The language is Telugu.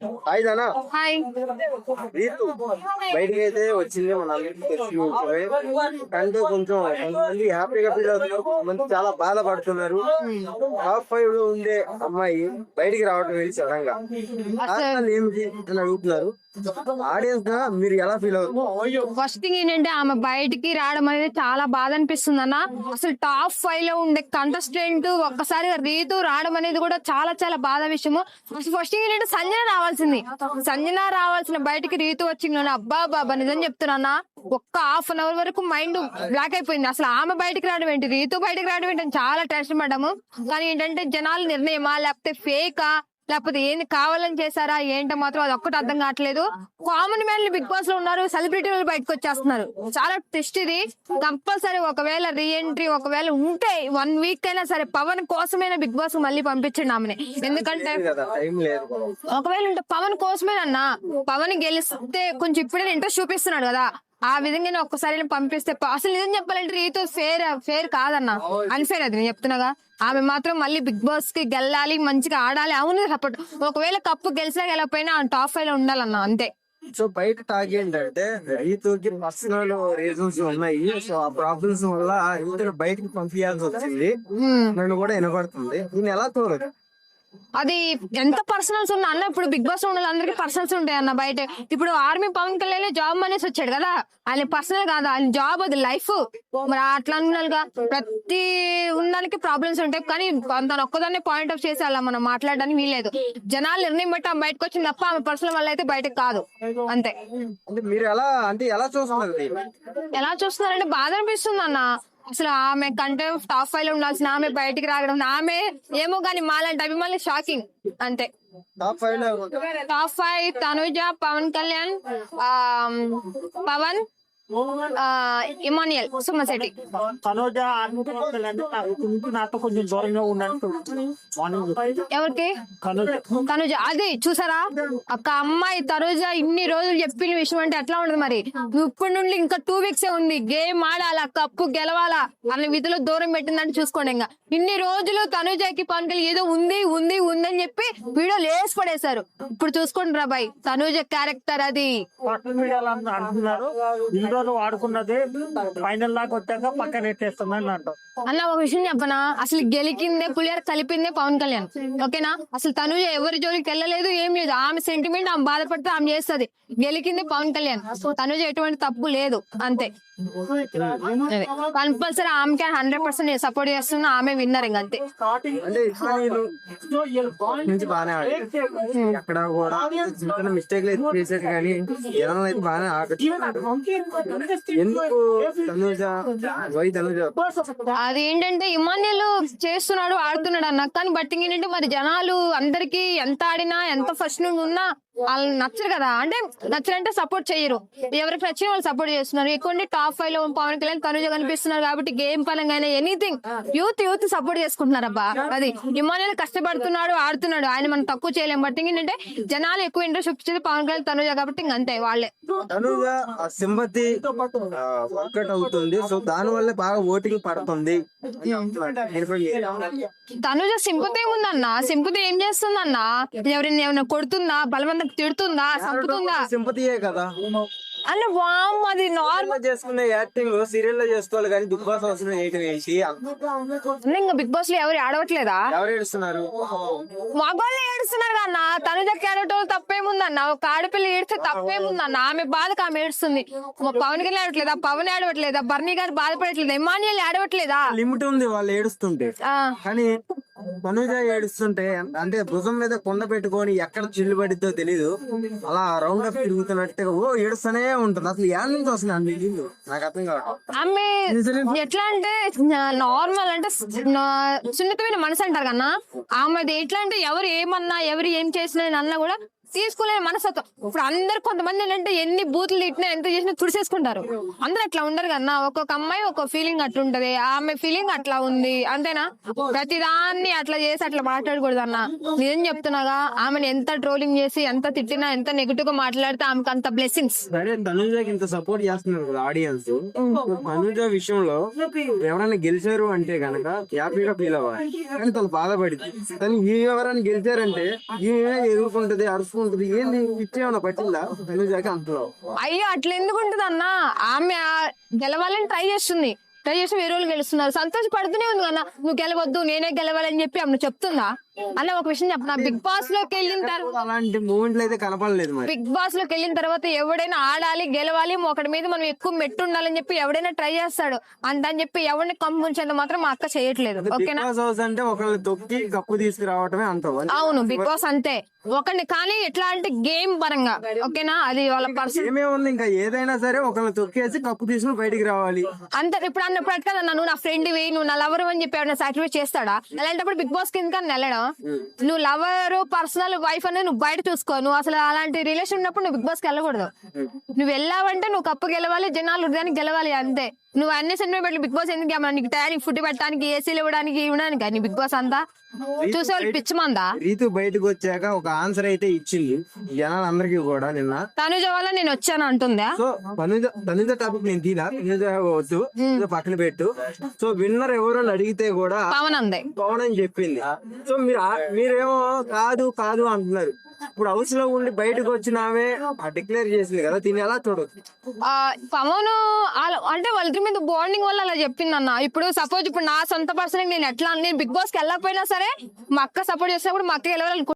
హాయ్ దానా హాయ్. రీతు బయటికి అయితే వచ్చింది మన. అంటే కొంచెం కొంతమంది హ్యాపీగా ఫీల్ అవుతున్నారు. కొంతమంది చాలా బాధపడుతున్నారు. టాప్ ఫైవ్లో ఉండే అమ్మాయి బయటికి రావడం ఏంటి సడన్గా. ఏమిటి అని అడుగుతున్నారు? ఆడియన్స్గా మీరు ఎలా ఫీల్ అవుతున్నారు? ఫస్ట్ థింగ్ ఏంటంటే ఆమె బయటికి రావడం అనేది చాలా బాధ అనిపిస్తుంది అన్న. అసలు టాప్ ఫైవ్లో ఉండే కంటెస్టెంట్ ఒక్కసారి రీతు రావడం అనేది కూడా చాలా చాలా బాధ విషయము. ఫస్ట్ థింగ్ ఏంటంటే సంజన రావాల్సింది. సంజన రావాల్సిన బయటికి రీతు వచ్చింది అబ్బా బాబా నిజం చెప్తున్నానా? ఒక్క హాఫ్ అన్ అవర్ వరకు మైండ్ బ్లాక్ అయిపోయింది. అసలు ఆమె బయటికి రావడం ఏంటి? రీతు బయటకు రావడం ఏంటి? అని చాలా టెన్షన్ పడ్డాము. కానీ ఏంటంటే జనాలు నిర్ణయమా? లేకపోతే ఫేకా లేకపోతే ఏంది కావాలని చేశారా? ఏంటో మాత్రం అది ఒక్కటి అర్థం కావట్లేదు. కామన్ మ్యాన్ బిగ్ బాస్లో ఉన్నారు సెలబ్రిటీ వాళ్ళు బయటకు వచ్చేస్తున్నారు చాలా టెస్ట్ ఇది. కంపల్సరీ ఒకవేళ రీ ఎంట్రీ ఒకవేళ ఉంటే వన్ వీక్ అయినా సరే పవన్ కోసమైనా బిగ్ బాస్ మళ్ళీ పంపించండి ఆమెని. ఎందుకంటే కదా టైం లేదు. ఒకవేళ ఉంటే పవన్ కోసమేనన్నా పవన్ గెలిస్తే కొంచెం ఇప్పుడే ఇంట్రెస్ట్ చూపిస్తున్నాడు కదా. ఆ విధంగా నేను ఒక్కసారి పంపిస్తే అసలు నిజం చెప్పాలంటే రీతు ఫేర్ ఫేర్ కాదన్నా. అన్ఫేర్ అది నేను చెప్తున్నాగా. ఆమె మాత్రం మళ్ళీ బిగ్ బాస్కి గెలాలి మంచిగా ఆడాలి అవును సపోర్ట్. ఒకవేళ కప్పు గెలిచినా గెలకపోయినా టాప్ ఫైవ్లో ఉండాలన్నా అంతే. సో బయట టాక్ ఏంటంటే రీతుకి పర్సనల్ రీజన్స్ ఉన్నాయి. సో ఆ ప్రాబ్లమ్స్ వల్ల రీతుని బయటకి పంపించాల్సి వచ్చింది. నన్ను కూడా వినపడుతుంది. దీన్ని ఎలా చూడదు అది ఎంత పర్సనల్స్ ఉన్నా అన్న ఇప్పుడు బిగ్ బాస్ ఉన్న అందరికి పర్సనల్స్ ఉంటాయి అన్న బయట. ఇప్పుడు ఆర్మీ పవన్ కళ్యాణ్ జాబ్ అనేసి వచ్చాడు కదా. ఆయన పర్సనల్ కాదు ఆయన జాబ్ అది లైఫ్ మరి అట్లా అనుకున్నాగా ప్రతి ఉన్నదానికి ప్రాబ్లమ్స్ ఉంటాయి. కానీ తను ఒక్కదాన్ని పాయింట్ ఆఫ్ చేసి అలా మనం మాట్లాడడానికి వీలేదు జనాలు నిర్ణయం బట్టి ఆమె బయటకు వచ్చింది తప్ప ఆమె పర్సనల్ వల్ల అయితే బయటకు కాదు. అంతే. అంటే మీరు ఎలా అంటే ఎలా చూస్తున్నారు? ఎలా చూస్తున్నారంటే బాధ అనిపిస్తుంది అన్న అసలు ఆమె కంటే టాప్ ఫైవ్లో ఉండాల్సిన ఆమె బయటికి రావడం ఆమె ఏమో కానీ మాలాంటి అభిమానులు షాకింగ్ అంతే. Top five top five Tanuja Pavan Kalyan ఆ, పవన్ ఇమానియల్ సుమశెట్టి. తనోజ నాతో కొంచెం దూరంగా ఉన్నట్టు ఎవరికి? తనోజ. అది చూసారా? ఒక అమ్మాయి తనుజ ఇన్ని రోజులు చెప్పిన విషయం అంటే ఎట్లా ఉండదు మరి? ఇప్పటి నుండి ఇంకా టూ వీక్స్ ఉంది. గేమ్ ఆడాలా కప్పు గెలవాలా అనే విధిలో దూరం పెట్టిందంటే చూసుకోండి ఇంకా. ఇన్ని రోజులు తనుజకి పవన్ కళ్యాణ్ ఏదో ఉంది ఉంది ఉంది అని చెప్పి వీడియో లేసి పడేశారు. ఇప్పుడు చూసుకోండి రా బాయ్. తనుజ క్యారెక్టర్ అది. రోజులు వాడుకున్నదే ఫైనల్ దాకా వచ్చాక పక్కన పెట్టేస్తుందని అంటారు అన్న ఒక విషయం చెప్పనా? అసలు గెలికిందే పులియార్ కలిపిందే పవన్ కళ్యాణ్. ఓకేనా? అసలు తను ఎవరి జోలికి వెళ్ళలేదు ఏం లేదు. ఆమె సెంటిమెంట్ ఆమె బాధపడితే ఆమె చేస్తది. గెలికిందే పవన్ కళ్యాణ్. తనుజ ఎటువంటి తప్పు లేదు. అంతే. కంపల్సరీ ఆమెకి హండ్రెడ్ పర్సెంట్ సపోర్ట్ చేస్తున్నా. ఆమె విన్నర్ ఇంక అంతే. అంటే ఎక్కడ కూడా మిస్టేక్ లేదు చేసేది కానీ జనం అయితే బాగానే ఎందుకు తనుజ వై తనుజ? అది ఏంటంటే ఇమాన్యుల్ చేస్తున్నాడు ఆడుతున్నాడు అన్న. కానీ బట్ ఏంటంటే మరి జనాలు అందరికి ఎంత ఆడినా ఎంత ఫస్ట్ నుండి ఉన్నా వాళ్ళు నచ్చరు కదా. అంటే నచ్చరంటే సపోర్ట్ చేయరు ఎవరికి నచ్చిన వాళ్ళు సపోర్ట్ చేస్తున్నారు. ఎక్కువ టాప్ ఫైవ్లో పవన్ కళ్యాణ్ తనుజ కనిపిస్తున్నారు కాబట్టి గేమ్ పరంగా ఎనీథింగ్ యూత్ యూత్ సపోర్ట్ చేసుకుంటున్నారు అబ్బా అది ఇమాన్యుల్ కష్టపడుతున్నాడు ఆడుతున్నాడు. ఆయన మనం తక్కువ చేయలేం. బట్ ఏంటంటే జనాలు ఎక్కువ ఇంట్రెస్ట్ చూపించేది పవన్ కళ్యాణ్ తనుజ కాబట్టి ఇంక అంతే వాళ్ళే. తనుజ సింపతి వర్కౌట్ అవుతుంది. సో దాని వల్ల బాగా ఓటింగ్ పడుతుంది. తనుజ సింపతి ఉందన్న సింపతి ఏం చేస్తుందన్న? ఎవరిని ఏమైనా కొడుతుందా? బలవంతం తిడుతుందా? చంపుతుందా సింపతియే కదా. అంటే వామ్ అది నార్మల్ చేసుకునే యాక్టింగ్ సీరియల్లో చేసుకోవాలి కానీ బిగ్ బాస్ అవసరం ఏంటి? వేసి ఇంకా బిగ్ బాస్లో ఎవరు ఆడవట్లేదా ఎవరు ఏడుస్తున్నారు? మగవాళ్ళు ఏడుస్తున్నారు అన్న. తనుజ ఏడటం తప్పేముందన్న? ఒక ఆడపిల్ల ఏడిస్తే తప్పేముందన్న? ఆమె బాధకు ఆమె ఏడుస్తుంది. మా పవన్ కళ్యాణ్ ఆడట్లేదా పవన్ ఆడవట్లేదా బర్నీ గారు బాధపడట్లేదా? ఇమానియల్ ఆడవట్లేదా లిమిట్ ఉంది వాళ్ళు ఏడుస్తుంటే. కానీ తనుజ ఏడుస్తుంటే అంటే భుజం మీద కొండ పెట్టుకొని ఎక్కడ చిల్లు పడిద్దో తెలీదు. అలా రౌండ్ అప్ తిరుగుతున్నట్టుగా ఓ ఏడుస్తూనే ఉంటుంది. అసలు ఏళ్ళ నుంచి వస్తుంది అన్ని నీళ్ళు నాకు అర్థం కావట్లేదు ఆమె ఎట్లా అంటే నార్మల్ అంటే సున్నితమైన మనసు అంటారు కన్నా ఆమెది ఎట్లా అంటే ఎవరు ఏమన్నా ఎవరు ఏం చేసినా అన్నా కూడా తీసుకోలేని మనస్తత్వం. ఇప్పుడు అందరు కొంతమంది ఏంటంటే ఎన్ని బూతులు తిట్టినా ఎంత చేసినా తుడిసేసుకుంటారు అందరు అట్లా ఉండరు కన్నా ఒక్కొక్క అమ్మాయి ఒక్కొక్క ఫీలింగ్ అట్లుంటది. ఆమె ఫీలింగ్ అట్లా ఉంది. అంతేనా? ప్రతి దాన్ని అట్లా చేసి అట్లా మాట్లాడకూడదు అన్న. నిజం చెప్తున్నాగా? ఆమెను ఎంత ట్రోలింగ్ చేసి ఎంత తిట్టినా ఎంత నెగిటివ్గా మాట్లాడితే ఆమెకు అంత బ్లెస్సింగ్స్ సరే తనుజకి ఇంత సపోర్ట్ చేస్తున్నారు కదా ఆడియన్స్ తనుజ విషయంలో ఎవరైనా గెలిచారు అంటే గనక హ్యాపీగా ఫీల్ అవ్వాలి. కానీ తను బాధపడింది. ఈ ఎవరైనా గెలిచారంటే ఈమె ఎదుర్కొంటది అరుచుకుంటది ఏంది? పట్టిందా? అంటున్నావు అయ్యో అట్లా ఎందుకు ఉంటుంది అన్న ఆమె గెలవాలని ట్రై చేస్తుంది. ట్రై చేసి వేరే వాళ్ళు గెలుస్తున్నారు. సంతోష పడుతూనే ఉంది అన్న నువ్వు గెలవద్దు నేనే గెలవాలని చెప్పి ఆమె చెప్తుందా? అన్న ఒక విషయం చెప్తున్నా బిగ్ బాస్లోకి వెళ్ళిన తర్వాత అలాంటి మూమెంట్లు అయితే కనపడలేదు మరి. బిగ్ బాస్లోకి వెళ్ళిన తర్వాత ఎవడైనా ఆడాలి గెలవాలి ఒకటి మీద మనం ఎక్కువ మెట్టు ఉండాలని చెప్పి ఎవడైనా ట్రై చేస్తాడు. అంతని చెప్పి ఎవరిని కంపించేంత మాత్రం మా అక్క చేయట్లేదు. ఓకేనా? హౌస్ అంటే ఒకళ్ళని తొక్కి కప్పు తీసుకురావటమే అంటావు అంతే. అవును బిగ్ బాస్ అంతే. ఒకరిని కానీ ఎట్లా అంటే గేమ్ పరంగా ఓకేనా? అది వాళ్ళ పర్సన్ ఇంకా ఏదైనా సరే ఒకళ్ళని తొక్కేసి కప్పు తీసుకుని బయటికి రావాలి. అంతే ఇప్పుడు అన్నప్పుడు అట్లా కదా నువ్వు నా ఫ్రెండ్ నువ్వు నా లవర్ అని చెప్పి ఎవరైనా సాక్రిఫైస్ చేస్తాడా? అలాంటప్పుడు బిగ్ బాస్ కింద వెళ్ళడం నువ్వు లవర్ పర్సనల్ వైఫ్ అనేది నువ్వు బయట చూసుకో. నువ్వు అసలు అలాంటి రిలేషన్ ఉన్నప్పుడు నువ్వు బిగ్ బాస్కి వెళ్ళకూడదు. నువ్వు వెళ్ళావంటే నువ్వు కప్పు గెలవాలి జనాలు హృదయానికి గెలవాలి అంతే. నువ్వు అన్ని సినిమా పెట్టి బిగ్ బాస్ ఎందుకు ఏమన్నా నీకు టైంకి ఫుడ్ పెట్టడానికి ఏసీలు ఇవ్వడానికి ఇవ్వడానికి కానీ బిగ్ బాస్ అంతా? చూసే వాళ్ళు పిచ్చిమందా రీతు బయటకు వచ్చాక ఒక ఆన్సర్ అయితే ఇచ్చింది. జనాలందరికీ కూడా నిన్న. తనుజ వల్ల నేను వచ్చాను అంటుందా? సో తనుజ తనుజ టాపిక్ నేను తీలా తనుజ వద్దు. పక్కన పెట్టు. సో విన్నర్ ఎవరు అని అడిగితే కూడా పవన్ అందే. పవన్ అని చెప్పింది. సో మీరు ఆ- మీరేమో కాదు కాదు అంటున్నారు. ఇప్పుడు హౌస్లో ఉండి బయటకు వచ్చినామే డిక్లేర్ చేసింది కదా తిని ఎలా చూడు ఆ, పవన్ అంటే వాళ్ళిద్దరి మీద బాండింగ్ వల్ల అలా చెప్పింది అన్న. ఇప్పుడు సపోజ్ ఇప్పుడు నా సొంత పర్సన్ నేను ఎట్లా నేను బిగ్ బాస్కి వెళ్ళకపోయినా సరే మా అక్క సపోర్ట్ చేసినప్పుడు మా అక్క గెలవాలని